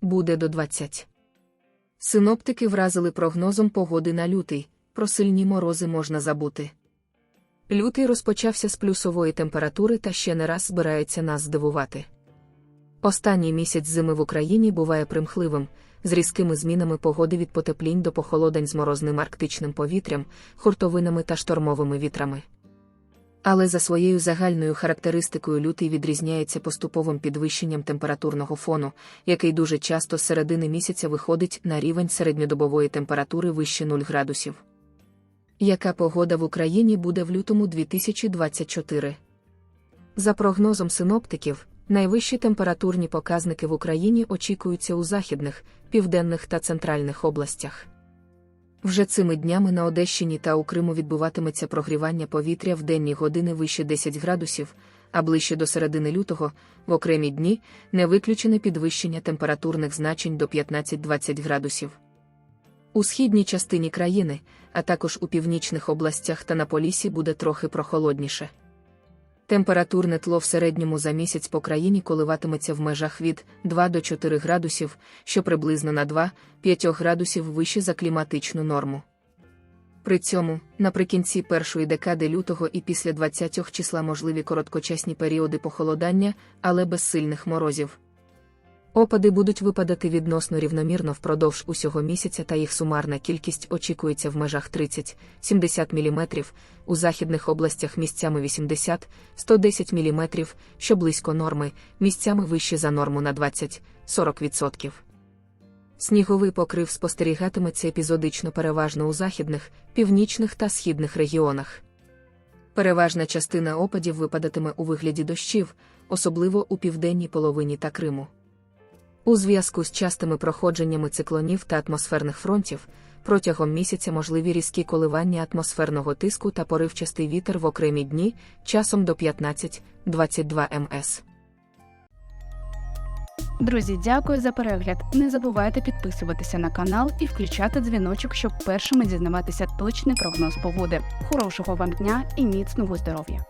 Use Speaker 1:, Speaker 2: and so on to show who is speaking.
Speaker 1: буде до 20. Синоптики вразили прогнозом погоди на лютий, про сильні морози можна забути. Лютий розпочався з плюсової температури та ще не раз збирається нас здивувати. Останній місяць зими в Україні буває примхливим, з різкими змінами погоди від потеплінь до похолодань з морозним арктичним повітрям, хуртовинами та штормовими вітрами. Але за своєю загальною характеристикою лютий відрізняється поступовим підвищенням температурного фону, який дуже часто з середини місяця виходить на рівень середньодобової температури вище 0 градусів. Яка погода в Україні буде в лютому 2024? За прогнозом синоптиків, найвищі температурні показники в Україні очікуються у західних, південних та центральних областях. Вже цими днями на Одещині та у Криму відбуватиметься прогрівання повітря в денні години вище 10 градусів, а ближче до середини лютого, в окремі дні, не виключене підвищення температурних значень до 15-20 градусів. У східній частині країни, а також у північних областях та на Полісі буде трохи прохолодніше. Температурне тло в середньому за місяць по країні коливатиметься в межах від 2 до 4 градусів, що приблизно на 2-5 градусів вище за кліматичну норму. При цьому, наприкінці першої декади лютого і після 20 числа можливі короткочасні періоди похолодання, але без сильних морозів. Опади будуть випадати відносно рівномірно впродовж усього місяця та їх сумарна кількість очікується в межах 30-70 мм, у західних областях місцями 80-110 мм, що близько норми, місцями вище за норму на 20-40%. Сніговий покрив спостерігатиметься епізодично переважно у західних, північних та східних регіонах. Переважна частина опадів випадатиме у вигляді дощів, особливо у південній половині та Криму. У зв'язку з частими проходженнями циклонів та атмосферних фронтів, протягом місяця можливі різкі коливання атмосферного тиску та поривчастий вітер в окремі дні, часом до 15-22 МС.
Speaker 2: Друзі, дякую за перегляд. Не забувайте підписуватися на канал і включати дзвіночок, щоб першими дізнаватися точний прогноз погоди. Хорошого вам дня і міцного здоров'я!